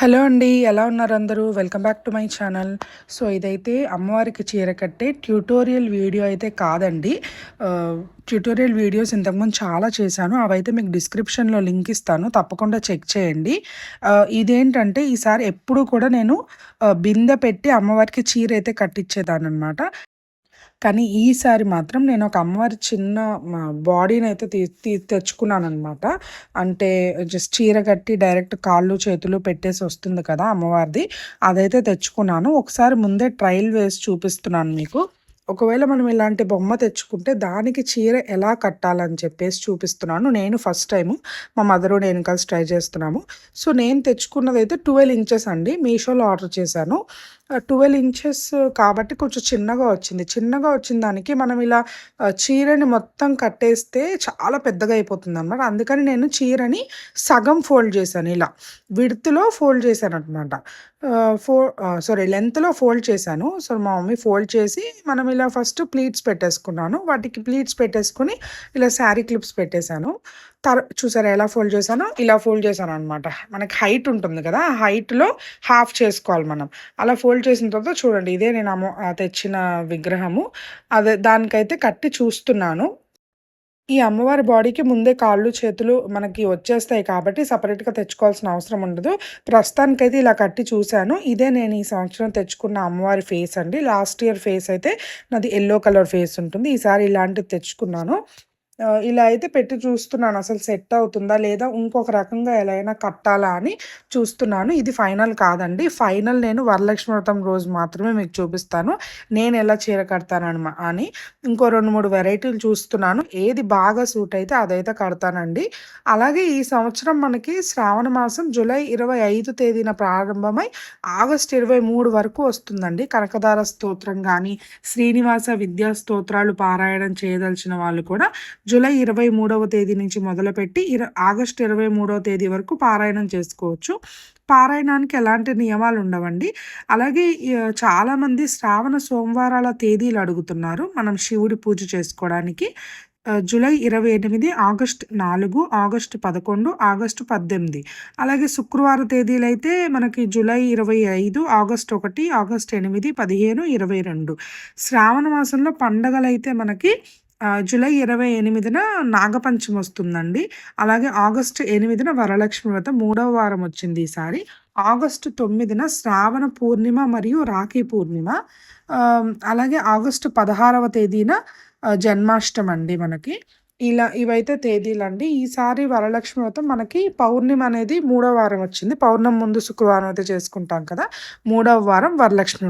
Hello అండి ఎలా ఉన్నారు అందరూ? Welcome back to my channel. So ఇదైతే అమ్మవారికి చీర కట్టే ట్యూటోరియల్ వీడియో అయితే కాదండి. ట్యూటోరియల్ వీడియోస్ ఇంతకుముందు చాలా చేశాను. అవైతే మీకు డిస్క్రిప్షన్లో లింక్ ఇస్తాను. తప్పకుండా చెక్ చేయండి. ఇదేంటంటే ఈసారి ఎప్పుడు కూడా నేను బిందె పెట్టి అమ్మవారికి చీర అయితే కట్టించేదాన్ని అనమాట కానీ ఈసారి మాత్రం నేను ఒక అమ్మవారి చిన్న బాడీని అయితే తీ తీ తెచ్చుకున్నానమాట అంటే జస్ట్ చీర కట్టి డైరెక్ట్ కాళ్ళు చేతులు పెట్టేసి వస్తుంది కదా అమ్మవారిది. అదైతే తెచ్చుకున్నాను. ఒకసారి ముందే ట్రయల్ వేసి చూపిస్తున్నాను మీకు. ఒకవేళ మనం ఇలాంటి బొమ్మ తెచ్చుకుంటే దానికి చీర ఎలా కట్టాలని చెప్పేసి చూపిస్తున్నాను. నేను ఫస్ట్ టైము మా మదరు నేను కలిసి ట్రై చేస్తున్నాము. సో నేను తెచ్చుకున్నది అయితే ట్వెల్వ్ ఇంచెస్ అండి. మీషోలో ఆర్డర్ చేశాను. ట్వెల్వ్ ఇంచెస్ కాబట్టి కొంచెం చిన్నగా వచ్చింది. చిన్నగా వచ్చిన దానికి మనం ఇలా చీరని మొత్తం కట్టేస్తే చాలా పెద్దగా అయిపోతుంది అనమాట అందుకని నేను చీరని సగం ఫోల్డ్ చేశాను ఇలా. విడుతులో ఫోల్డ్ చేశాను అనమాట ఫో సారీ లెంత్లో ఫోల్డ్ చేశాను. సో మా మమ్మీ ఫోల్డ్ చేసి మనం ఇలా ఫస్ట్ ప్లీట్స్ పెట్టేసుకున్నాను. వాటికి ప్లీట్స్ పెట్టేసుకుని ఇలా శారీ క్లిప్స్ పెట్టేశాను. తర్ చూసారా ఎలా ఫోల్డ్ చేశానో? ఇలా ఫోల్డ్ చేశాను అనమాట మనకి హైట్ ఉంటుంది కదా ఆ హైట్లో హాఫ్ చేసుకోవాలి మనం. అలా ఫోల్డ్ చేసిన తర్వాత చూడండి ఇదే నేను తెచ్చిన విగ్రహము. అదే దానికైతే కట్టి చూస్తున్నాను. ఈ అమ్మవారి బాడీకి ముందే కాళ్ళు చేతులు మనకి వచ్చేస్తాయి కాబట్టి సపరేట్గా తెచ్చుకోవాల్సిన అవసరం ఉండదు. ప్రస్తుతానికైతే ఇలా కట్టి చూశాను. ఇదే నేను ఈ సంవత్సరం తెచ్చుకున్న అమ్మవారి ఫేస్ అండి. లాస్ట్ ఇయర్ ఫేస్ అయితే నాది ఎల్లో కలర్ ఫేస్ ఉంటుంది. ఈసారి ఇలాంటిది తెచ్చుకున్నాను. ఇలా అయితే పెట్టి చూస్తున్నాను. అసలు సెట్ అవుతుందా లేదా ఇంకొక రకంగా ఎలా అయినా కట్టాలా అని చూస్తున్నాను. ఇది ఫైనల్ కాదండి. ఫైనల్ నేను వరలక్ష్మి వ్రతం రోజు మాత్రమే మీకు చూపిస్తాను. నేను ఎలా చీర కడతానని అని ఇంకో రెండు మూడు వెరైటీలు చూస్తున్నాను. ఏది బాగా సూట్ అయితే అదైతే కడతానండి. అలాగే ఈ సంవత్సరం మనకి శ్రావణ మాసం జూలై ఇరవై ఐదు తేదీన ప్రారంభమై ఆగస్ట్ ఇరవై మూడు వరకు వస్తుందండి. కనకదార స్తోత్రం కానీ శ్రీనివాస విద్యా స్తోత్రాలు పారాయణం చేయదలిచిన వాళ్ళు కూడా జూలై ఇరవై మూడవ తేదీ నుంచి మొదలుపెట్టి ఇర ఆగస్టు ఇరవై మూడవ తేదీ వరకు పారాయణం చేసుకోవచ్చు. పారాయణానికి ఎలాంటి నియమాలు ఉండవండి. అలాగే చాలామంది శ్రావణ సోమవారాల తేదీలు అడుగుతున్నారు. మనం శివుడి పూజ చేసుకోవడానికి. జూలై ఇరవై ఎనిమిది ఆగస్ట్ నాలుగు ఆగస్టు పదకొండు ఆగస్టు పద్దెనిమిది. అలాగే శుక్రవారం తేదీలు అయితే మనకి జూలై ఇరవై ఐదు ఆగస్ట్ ఒకటి ఆగస్ట్ ఎనిమిది పదిహేను ఇరవై రెండు. శ్రావణ మాసంలో పండగలు అయితే మనకి జూలై ఇరవై ఎనిమిదిన నాగపంచమి వస్తుందండి. అలాగే ఆగస్టు ఎనిమిదిన వరలక్ష్మి వ్రతం మూడవ వారం వచ్చింది ఈసారి. ఆగస్టు తొమ్మిదిన శ్రావణ పూర్ణిమ మరియు రాఖీ పూర్ణిమ. అలాగే ఆగస్టు పదహారవ తేదీన జన్మాష్టమి అండి మనకి. ఇలా ఇవైతే తేదీలు అండి ఈసారి వరలక్ష్మి వ్రతం మనకి పౌర్ణిమ అనేది మూడవ వారం వచ్చింది. పౌర్ణమి ముందు శుక్రవారం అయితే చేసుకుంటాం కదా. మూడవ వారం వరలక్ష్మి